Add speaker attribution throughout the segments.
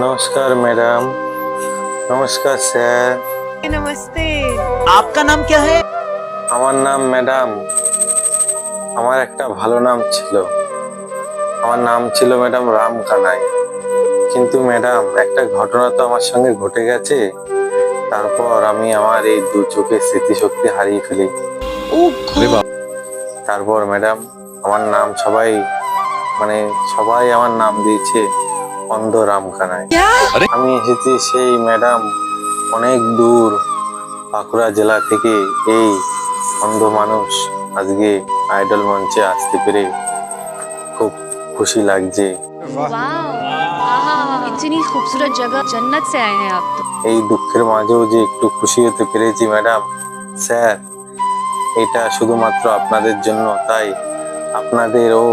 Speaker 1: नमस्कार मैडम नमस्कार স্যার
Speaker 2: नमस्ते
Speaker 3: आपका नाम क्या है
Speaker 1: আমার নাম ম্যাডাম আমার একটা ভালো নাম ছিল আমার নাম ছিল ম্যাডাম রাম কানাই কিন্তু ম্যাডাম একটা ঘটনা তো আমার সঙ্গে ঘটে গেছে তারপর আমি আমার এই দু চোখের স্মৃতিশক্তি হারিয়ে ফেলি তারপর ম্যাডাম আমার নাম সবাই মানে সবাই আমার নাম দিয়েছে অন্ধ রামখানায়। আমি এসেছি সেই ম্যাডাম অনেক দূর বাঁকুড়া জেলা থেকে এই অন্ধ মানুষ আজকে আইডল মঞ্চে আসতে পেরে খুব খুশি লাগছে। এই দুঃখের মাঝেও যে একটু খুশি হতে পেরেছি ম্যাডাম স্যার এটা শুধুমাত্র আপনাদের জন্য তাই আপনাদের ও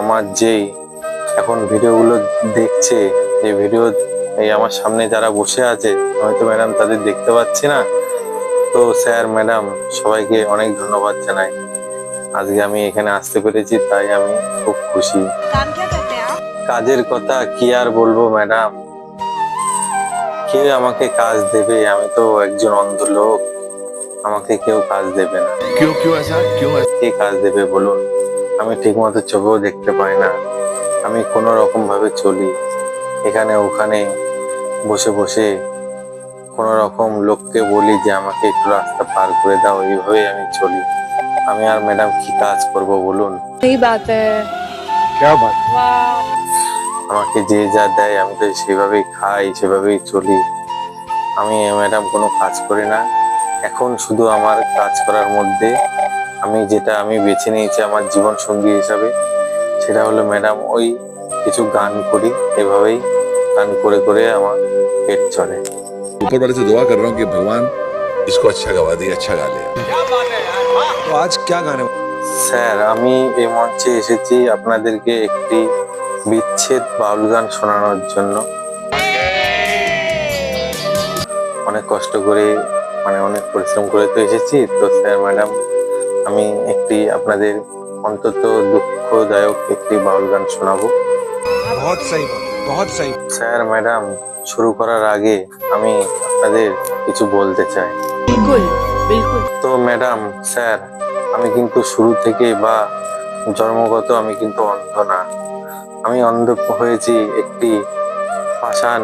Speaker 1: আমার যেই এখন ভিডিওগুলো দেখছে যে ভিডিও এই আমার সামনে যারা বসে আছে হয়তো ম্যাডাম তাদের দেখতে পাচ্ছি না। তো স্যার ম্যাডাম সবাইকে অনেক ধন্যবাদ জানাই। আজকে আমি এখানে আসতে পেরেছি তাই আমি খুব খুশি। কাজের কথা কি আর বলব ম্যাডাম কে আমাকে কাজ দেবে আমি তো একজন অন্ধ লোক। আমাকে কেউ কাজ দেবে না।
Speaker 4: কেউ কেউ
Speaker 1: কে কাজ দেবে বলুন? আমি ঠিক মতো চোখেও দেখতে পাই না। আমি কোনো রকমভাবে চলি। এখানে ওখানে বসে বসে কোনো রকম লোককে বলি যে আমাকে একটু রাস্তা পার করে দাও এইভাবে আমি চলি। আমি আর ম্যাডাম কি কাজ করব বলুন? এই
Speaker 2: বাত।
Speaker 1: আমাকে যে যা দেয় আমি তো সেভাবেই খাই সেভাবেই চলি। আমি ম্যাডাম কোনো কাজ করি না। এখন শুধু আমার কাজ করার মধ্যে আমি যেটা আমি বেছে নিয়েছি আমার জীবন সঙ্গী হিসাবে সেটা হলো ম্যাডাম ওই কিছু গান করি এভাবেই গান করে করে আমার পেট চলে
Speaker 4: ऊपर वाले से दुआ कर रहा हूँ कि भगवान इसको अच्छा गवा दे अच्छा गा ले
Speaker 5: तो आज क्या गाने
Speaker 1: স্যার আমি এই মঞ্চে এসেছি আপনাদেরকে একটি বিচ্ছেদ বাউল গান শোনানোর জন্য অনেক কষ্ট করে মানে অনেক পরিশ্রম করে তো এসেছি তো স্যার ম্যাডাম আমি একটি আপনাদের অন্তত দুঃখদায়ক একটি বাউল গান শোনাবো স্যার ম্যাডাম শুরু করার আগে আমি আপনাদের কিছু বলতে চাই। তো ম্যাডাম স্যার আমি কিন্তু শুরু থেকে বা জন্মগত আমি কিন্তু অন্ধ না। আমি অন্ধ হয়েছি একটি পাষাণ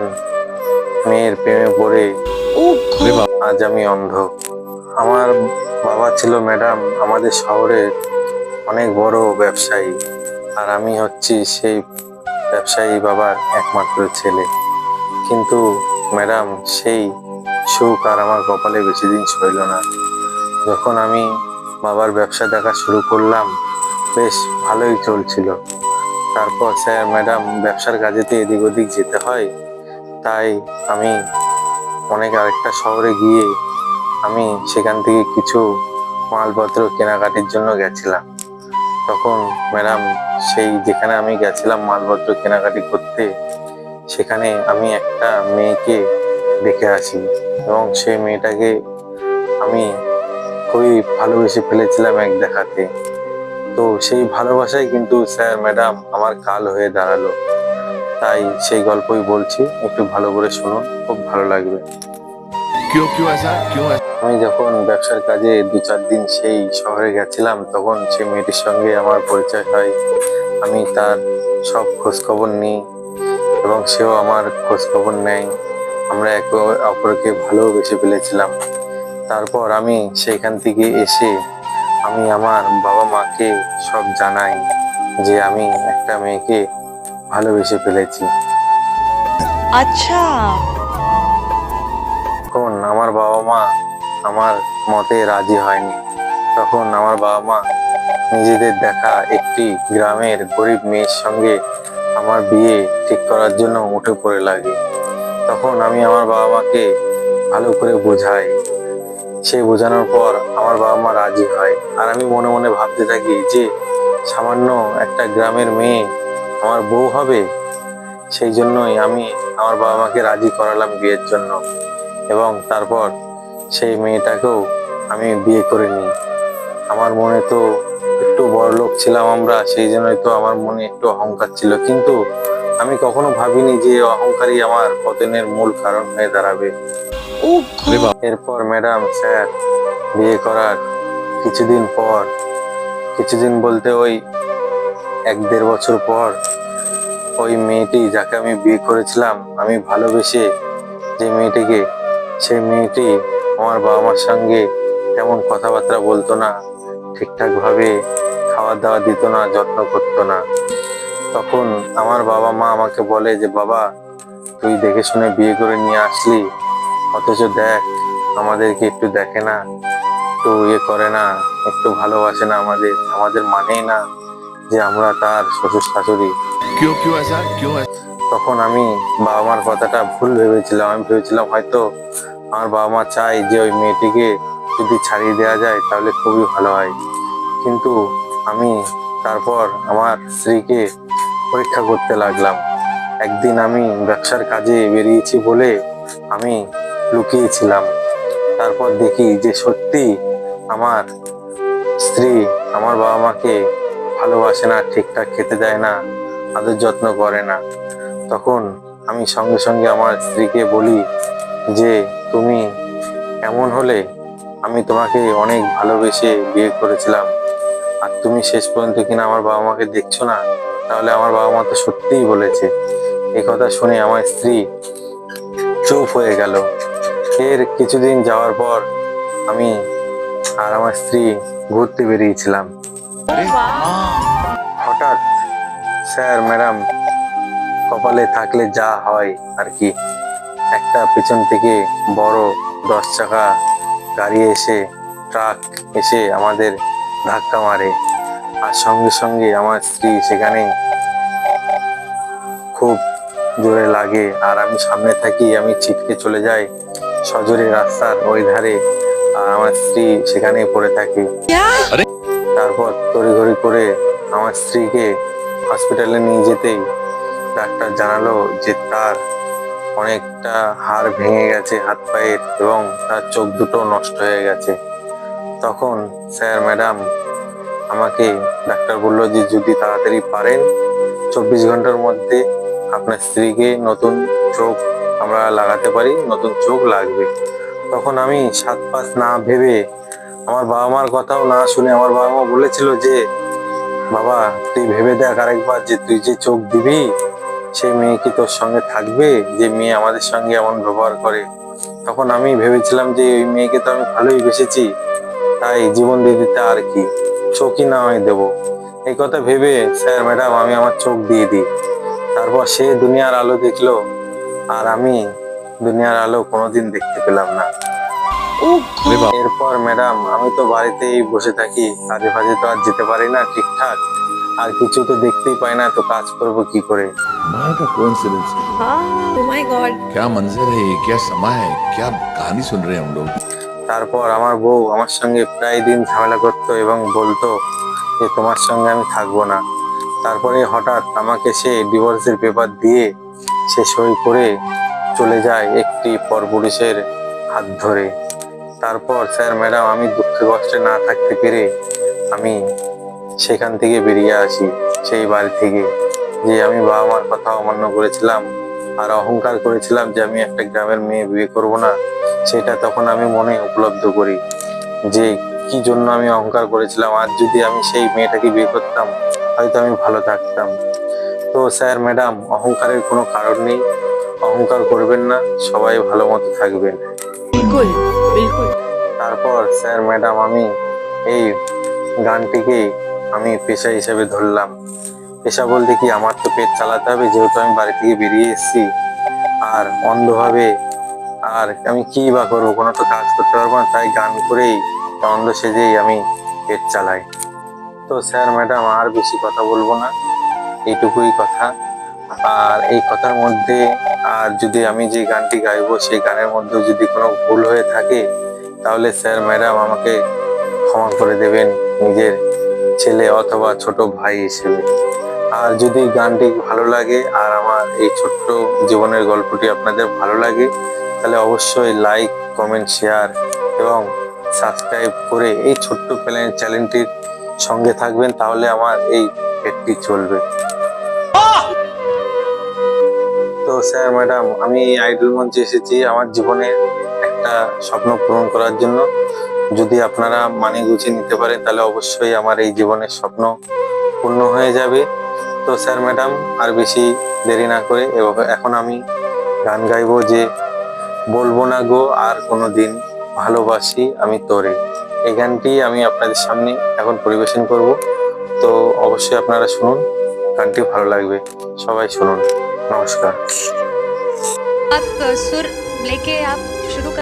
Speaker 1: মেয়ের প্রেমে পড়ে। আজ আমি অন্ধ। আমার বাবা ছিল ম্যাডাম আমাদের শহরের অনেক বড় ব্যবসায়ী। আর আমি হচ্ছি সেই ব্যবসায়ী বাবার একমাত্র ছেলে। কিন্তু ম্যাডাম, সেই সুখ আর আমার কপালে বেশি দিন সইল না। যখন আমি বাবার ব্যবসা দেখা শুরু করলাম, বেশ ভালোই চলছিল। তারপর স্যার, ম্যাডাম ব্যবসার কাজেতে এদিক ওদিক যেতে হয়। তাই আমি অনেক আরেকটা শহরে গিয়ে আমি সেখান থেকে কিছু মালপত্র কেনাকাটির জন্য গেছিলাম। তখন ম্যাডাম, সেই যেখানে আমি গেছিলাম মালপত্র কেনাকাটি করতে, সেখানে আমি একটা মেয়েকে দেখে আসি এবং সেই মেয়েটাকে আমি খুবই ভালোবেসে ফেলেছিলাম এক দেখাতে। তো সেই ভালোবাসাই কিন্তু স্যার, ম্যাডাম আমার কাল হয়ে দাঁড়াল। তাই সেই গল্পই বলছি, একটু ভালো করে শুনুন, খুব ভালো লাগবে।
Speaker 4: কেউ কেউ আসা কেউ
Speaker 1: আমি যখন ব্যবসার কাজে দু চার দিন সেই শহরে গেছিলাম তখন সে মেয়েটির সঙ্গে আমার পরিচয় হয়। আমি তার সব খোঁজখবর নিই এবং সেও আমার খোঁজখবর নেয়। আমরা একে অপরকে ভালোবেসে ফেলেছিলাম। তারপর আমি সেখান থেকে এসে আমি আমার বাবা মাকে সব জানাই যে আমি একটা মেয়েকে ভালোবেসে ফেলেছি।
Speaker 2: আচ্ছা।
Speaker 1: এখন আমার বাবা মা আমার মতে রাজি হয়নি। তখন আমার বাবা মা নিজেদের দেখা একটি গ্রামের গরিব মেয়ের সঙ্গে আমার বিয়ে ঠিক করার জন্য উঠে পড়ে লাগে। তখন আমি আমার বাবা মাকে ভালো করে বোঝাই। সে বোঝানোর পর আমার বাবা মা রাজি হয়। আর আমি মনে মনে ভাবতে থাকি যে, সামান্য একটা গ্রামের মেয়ে আমার বউ হবে? সেই জন্যই আমি আমার বাবা মাকে রাজি করালাম বিয়ের জন্য। এবং তারপর সেই মেয়েটাকেও আমি বিয়ে করে নিই আমার মনে তো একটু বড় লোক ছিলাম আমরা সেই জন্যই তো আমার মনে একটু অহংকার ছিল। কিন্তু আমি কখনো ভাবিনি যে অহংকারই আমার পতনের মূল কারণ হয়ে দাঁড়াবে। এরপর ম্যাডাম স্যার বিয়ে করার কিছুদিন পর কিছুদিন বলতে ওই এক দেড় বছর পর ওই মেয়েটি যাকে আমি বিয়ে করেছিলাম আমি ভালোবেসে যে মেয়েটিকে সেই মেয়েটি আমার বাবা মার সঙ্গে তেমন কথাবার্তা বলতো না ঠিকঠাকভাবে খাওয়া দাওয়া দিত না যত্ন করতো না। তখন আমার বাবা মা আমাকে বলে যে বাবা তুই দেখে শুনে বিয়ে করে নিয়ে আসলি। অথচ দেখ আমাদেরকে একটু দেখে না। একটু ইয়ে করে না একটু ভালোবাসে না আমাদের। আমাদের মানেই না যে আমরা তার শ্বশুর শাশুড়ি তখন আমি বাবা মার কথাটা ভুল ভেবেছিলাম। আমি ভেবেছিলাম হয়তো আমার বাবা মা চায় যে ওই মেয়েটিকে যদি ছাড়িয়ে দেওয়া যায় তাহলে খুবই ভালো হয়। কিন্তু আমি তারপর আমার স্ত্রীকে পরীক্ষা করতে লাগলাম। একদিন আমি ব্যবসার কাজে বেরিয়েছি বলে আমি লুকিয়েছিলাম। তারপর দেখি যে সত্যি আমার স্ত্রী আমার বাবা মাকে ভালোবাসে না, ঠিকঠাক খেতে দেয় না, আদর যত্ন করে না। তখন আমি সঙ্গে সঙ্গে আমার স্ত্রীকে বলি যে তুমি এমন হলে আমি তোমাকে অনেক ভালোবেসে বিয়ে করেছিলাম। আর তুমি শেষ পর্যন্ত কিনা আমার বাবা মাকে দেখছ না তাহলে আমার বাবা মা তো সত্যিই বলেছে। এই কথা শুনে আমার স্ত্রী চুপ হয়ে গেল। এর কিছুদিন যাওয়ার পর আমি আর আমার স্ত্রী ঘুরতে বেরিয়েছিলাম। হঠাৎ স্যার ম্যাডাম কপালে থাকলে যা হয় আর কি। একটা পেছন থেকে বড় দশ চাকা গাড়ি এসে ট্রাক এসে আমাদের ধাক্কা মারে। আর সঙ্গে সঙ্গে আমার স্ত্রী সেখানে খুব জোরে লাগে। আর আমি সামনে থাকি আমি ছিটকে চলে যাই সজোরে রাস্তার ওই ধারে। আর আমার স্ত্রী সেখানেই পড়ে থাকে। তারপর তড়িঘড়ি করে আমার স্ত্রীকে হসপিটালে নিয়ে যেতেই ডাক্তার জানালো যে তার অনেকটা হাড় ভেঙে গেছে হাত পায়ের এবং তার চোখ দুটো নষ্ট হয়ে গেছে। তখন স্যার, ম্যাডাম আমাকে ডাক্তার বলল যে, যদি তাড়াতাড়ি পারেন, চব্বিশ ঘণ্টার মধ্যে আপনার স্ত্রীকে নতুন চোখ আমরা লাগাতে পারি, নতুন চোখ লাগবে। তখন আমি সাত পাঁচ না ভেবে আমার বাবা মার কথাও না শুনে আমার বাবা মা বলেছিল যে, বাবা, তুই ভেবে দেখ আরেকবার যে তুই যে চোখ দিবি সেই মেয়ে কি তোর সঙ্গে থাকবে? যে মেয়ে আমাদের সঙ্গে এমন ব্যবহার করে। তখন আমি ভেবেছিলাম যে ওই মেয়েকে তো আমি ভালোই বেসেছি। তাই জীবন দিয়ে দিতে আর কি? চোখই না হয় দেবো। এই কথা ভেবে স্যার ম্যাডাম আমি আমার চোখ দিয়ে দিই। তারপর সে দুনিয়ার আলো দেখল। আর আমি দুনিয়ার আলো কোনোদিন দেখতে পেলাম না। এরপর ম্যাডাম আমি তো বাড়িতেই বসে থাকি। কাজে ফাজে তো আর যেতে পারি না ঠিকঠাক। আর কিছু তো দেখতেই পাই না তো কাজ করব কি করে
Speaker 4: कमाल का कोइंसिडेंस है
Speaker 2: Oh my God.
Speaker 4: क्या मंजर है ये क्या समा है क्या कहानी सुन रहे हैं हम लोग
Speaker 1: তারপর আমার বউ আমার সঙ্গে প্রায় দিন ঝামেলা করতো এবং বলতো যে তোমার সঙ্গে আমি থাকবো না তারপরে হঠাৎ আমাকে সে ডিভোর্সের পেপার দিয়ে সে সই করে চলে যায় একটি পরপুরুষের হাত ধরে তারপর স্যার ম্যাডাম আমি দুঃখে কষ্টে না থাকতে পেরে আমি সেখান থেকে বেরিয়ে আসি। সেই বাড়ি থেকে যে আমি বাবা মার কথা অমান্য করেছিলাম আর অহংকার করেছিলাম যে আমি একটা গ্রামের মেয়ে বিয়ে করব না সেটা তখন আমি মনে উপলব্ধ করি। যে কি জন্য আমি অহংকার করেছিলাম আর যদি আমি সেই মেয়েটাকে বিয়ে করতাম হয়তো আমি ভালো থাকতাম। তো স্যার ম্যাডাম অহংকারের কোনো কারণ নেই। অহংকার করবেন না সবাই ভালো মতো থাকবেন। তারপর স্যার ম্যাডাম আমি এই গানটিকে আমি পেশা হিসেবে ধরলাম। পেশা বলতে কি, আমার তো পেট চালাতে হবে, যেহেতু আমি বাড়ি থেকে বেরিয়ে এসেছি। আর অন্ধভাবে আর আমি কি বা করব, কোনো তো কাজ করতে পারব না, তাই গান করেই অন্ধ সেজেই আমি পেট চালাই। তো স্যার, ম্যাডাম, আর বেশি কথা বলব না, এইটুকুই কথা। আর এই কথার মধ্যে আর যদি আমি যে গানটি গাইবো, সেই গানের মধ্যে যদি কোনো ভুল হয়ে থাকে, তাহলে স্যার, ম্যাডাম আমাকে ক্ষমা করে দেবেন নিজের ছেলে অথবা ছোট ভাই হিসেবে। আর যদি গানটি ভালো লাগে আর আমার এই ছোট্ট জীবনের গল্পটি আপনাদের ভালো লাগে, তাহলে অবশ্যই লাইক কমেন্ট শেয়ার এবং সাবস্ক্রাইব করে এই ছোট্ট প্ল্যান চ্যানেলটির সঙ্গে থাকবেন, তাহলে আমার এই পেটটি চলবে। তো স্যার ম্যাডাম আমি আইডল মঞ্চে এসেছি আমার জীবনের একটা স্বপ্ন পূরণ করার জন্য। যদি আপনারা মানি গুছিয়ে নিতে পারেন তাহলে অবশ্যই আমার এই জীবনের স্বপ্ন পূর্ণ হয়ে যাবে তো স্যার ম্যাডাম আর বেশি দেরি না করে এবং এখন আমি গান গাইবো যে বলবো না গো আর কোনো দিন ভালোবাসি আমি তোরে এই গানটি আমি আপনাদের সামনে এখন পরিবেশন করব তো অবশ্যই আপনারা শুনুন গানটি ভালো লাগবে সবাই শুনুন নমস্কার
Speaker 2: आप अ, सुर लेके आप शुरू कर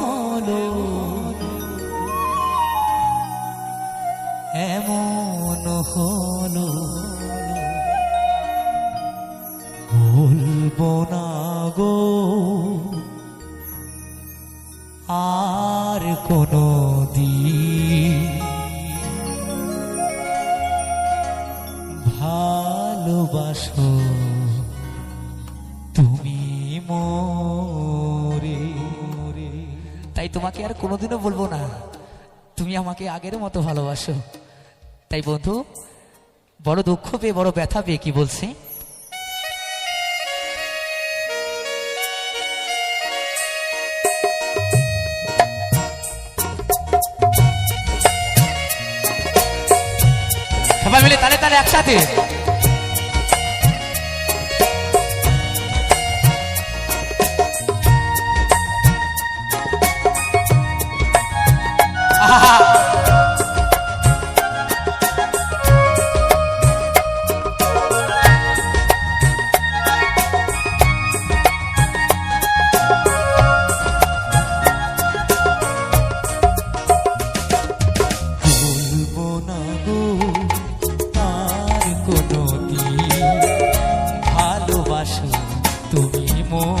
Speaker 3: না গো। আর কোনো দিন ভালোবাসো তুমি মোরে। তাই তোমাকে আর কোনোদিনও বলব না, তুমি আমাকে আগের মতো ভালোবাসো। তাই বন্ধু, বড় দুঃখ পেয়ে, বড় ব্যথা পেয়ে কি বলছে? সবাই মিলে তালে তালে একসাথে। আহা বলব ভালোবাসো তুমি মোরে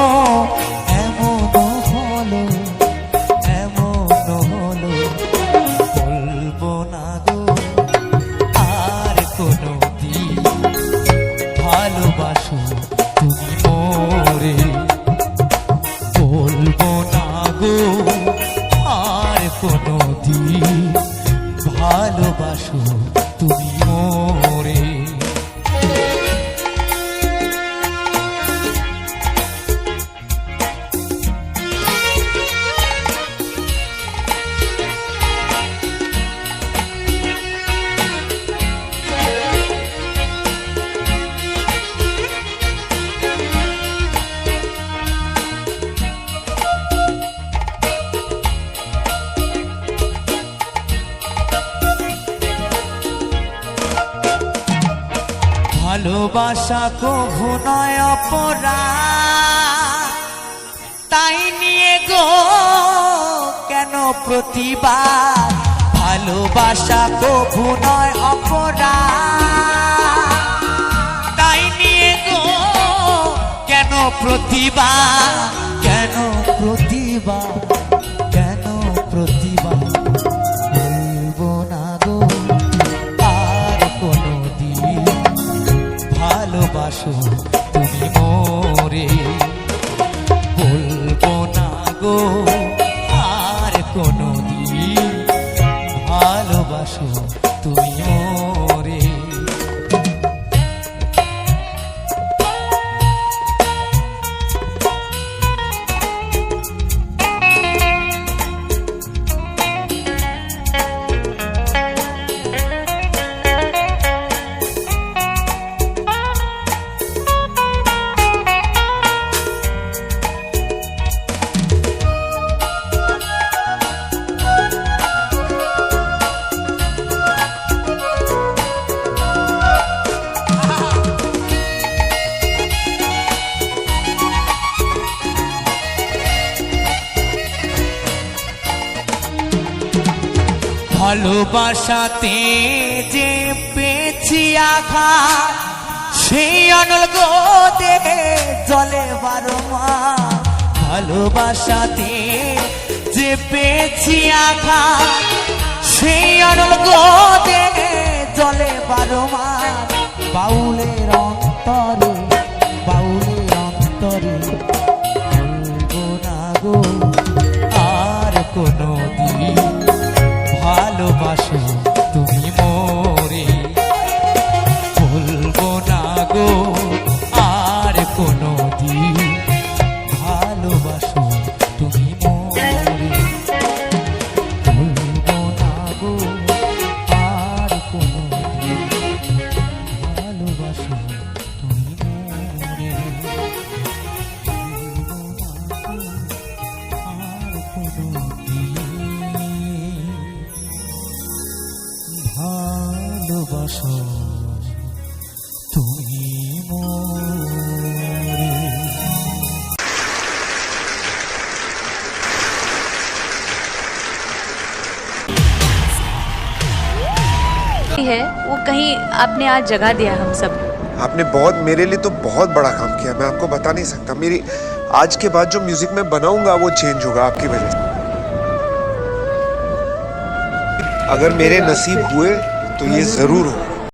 Speaker 3: ভালোবাসা কভু নয় অপরা তাই নিয়ে গো, কেন প্রতিবাদ? ভালোবাসা কভু নয় অপরা তাই নিয়ে গো, কেন প্রতিবাদ? কেন প্রতিবাদ? ভালোবাসাতে যে পেয়েছি আঘাত। সেই অনল গোদে জলে বারো মাস ভালোবাসাতে যে পেয়েছি আঘাত। সেই অনল গোদে জলে বারো মা। বাউলের অন্তরে বাউলের অন্তরে ভালোবাসো তুমি মোরে
Speaker 2: है वो कहीं आपने आज जगा दिया हम सब
Speaker 5: आपने बहुत मेरे लिए तो बहुत बड़ा काम किया मैं आपको बता नहीं सकता मेरी आज के बाद जो म्यूजिक मैं बनाऊंगा वो चेंज होगा आपकी वजह से अगर मेरे नसीब हुए तो ये जरूर होगा